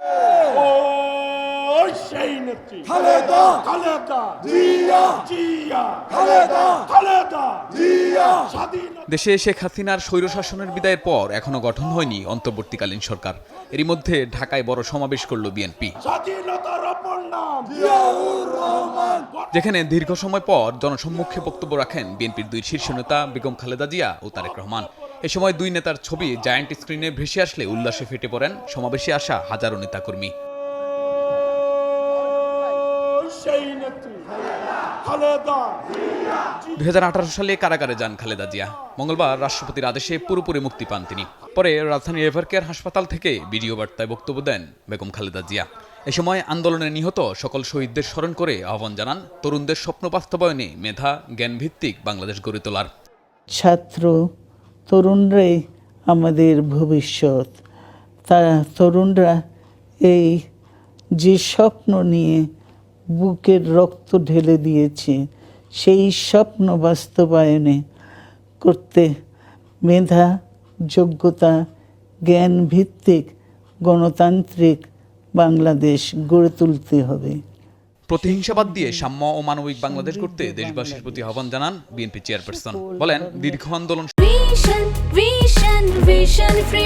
ও সেই নেত্রী খালেদা খালেদা জিয়া জিয়া খালেদা খালেদা জিয়া দেশে শেখ হাসিনার স্বৈরশাসনের বিদায়ের পর এখনও গঠন হয়নি অন্তর্বর্তীকালীন সরকার। এরই মধ্যে ঢাকায় বড় সমাবেশ করল বিএনপি। যেখানে দীর্ঘ সময় পর জনসম্মুখে বক্তব্য রাখেন বিএনপির দুই শীর্ষ নেতা বেগম খালেদা জিয়া ও তারেক রহমান। এ সময় দুই নেতার ছবি জায়ান্ট স্ক্রিনে ভেসে আসলে উল্লাসে ফেটে পড়েন সমাবেশে আসা হাজারো নেতাকর্মী। দুই সালে কারাগারে যান খালেদা জিয়া। মঙ্গলবার রাষ্ট্রপতির আদেশে পুরোপুরি মুক্তি পান তিনি। পরে রাজধানীর এভারকেয়ার হাসপাতাল থেকে ভিডিও বার্তায় বক্তব্য দেন বেগম খালেদা জিয়া। এ সময় আন্দোলনে নিহত সকল শহীদদের স্মরণ করে আহ্বান জানান তরুণদের স্বপ্ন বাস্তবায়নে মেধা জ্ঞানভিত্তিক বাংলাদেশ গড়ে তোলার। ছাত্র তরুণরাই আমাদের ভবিষ্যৎ। তা তরুণরা এই যে স্বপ্ন নিয়ে বুকের রক্ত ঢেলে দিয়েছে, সেই স্বপ্ন বাস্তবায়নে করতে মেধা, যোগ্যতা জ্ঞান ভিত্তিক গণতান্ত্রিক বাংলাদেশ গড়ে তুলতে হবে। প্রতিহিংসাবাদ দিয়ে সাম্য ও মানবিক বাংলাদেশ করতে দেশবাসীর প্রতি আহ্বান জানান বিএনপি চেয়ারপারসন। বলেন, দীর্ঘ আন্দোলন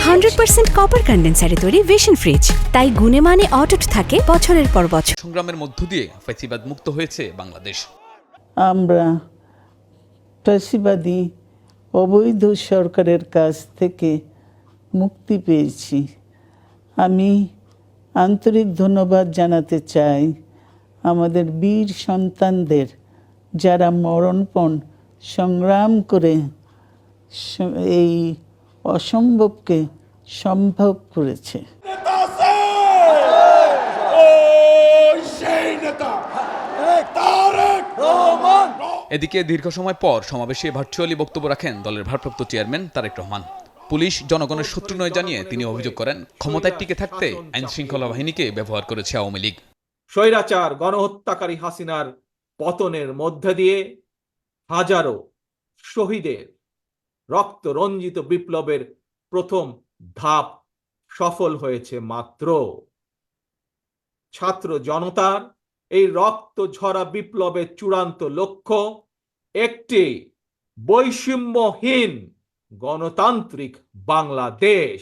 হান্ড্রেড পার্সেন্ট কপার কন্ডেন্সারে তৈরি ভিশন ফ্রিজ তাই গুণে মানে অটুট থাকে বছরের পর বছর। সংগ্রামের মধ্য দিয়ে ফেসিবাদ মুক্ত হয়েছে বাংলাদেশ। আমরা ফ্যাসিবাদী অবৈধ সরকারের কাছ থেকে মুক্তি পেয়েছি। আমি আন্তরিক ধন্যবাদ জানাতে চাই আমাদের বীর সন্তানদের যারা মরণপণ সংগ্রাম করে এই অসম্ভবকে সম্ভব করেছে। নেতা আছে! ও সেই নেতা! তারেক রহমান! এদিকে দীর্ঘ সময় পর সমাবেশে ভার্চুয়ালি বক্তব্য রাখেন দলের ভারপ্রাপ্ত চেয়ারম্যান তারেক রহমান। পুলিশ জনগণের শত্রু নয় জানিয়ে তিনি অভিযোগ করেন ক্ষমতায় টিকে থাকতে আইন শৃঙ্খলা বাহিনীকে ব্যবহার করেছে আওয়ামী লীগ। স্বৈরাচার গণহত্যাকারী হাসিনার পতনের মধ্যে দিয়ে হাজারো শহীদের রক্ত রঞ্জিত বিপ্লবের প্রথম ধাপ সফল হয়েছে মাত্র। ছাত্র জনতার এই রক্ত ঝরা বিপ্লবের চূড়ান্ত লক্ষ্য একটি বৈষম্যহীন গণতান্ত্রিক বাংলাদেশ।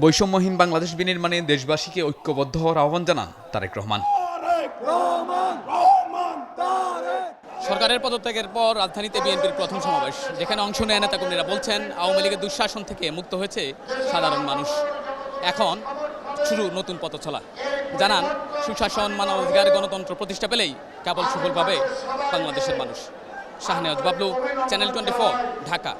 বৈষম্যহীন বাংলাদেশ বিনির্মাণে দেশবাসীকে ঐক্যবদ্ধ হওয়ার আহ্বান জানান তারেক রহমান তারেক রহমান রহমান তারেক সরকারের পদত্যাগের পর রাজধানীতে বিএনপির প্রথম সমাবেশ, যেখানে অংশ নেয় নেতা নেতাকর্মীরা বলছেন, আওয়ামী লীগের দুঃশাসন থেকে মুক্ত হয়েছে সাধারণ মানুষ। এখন শুরু নতুন পথ চলা জানান, সুশাসন মানবাধিকার গণতন্ত্র প্রতিষ্ঠা পেলেই কেবল সফল পাবে বাংলাদেশের মানুষ। Shahnewaz Bablu, channel twenty Dhaka.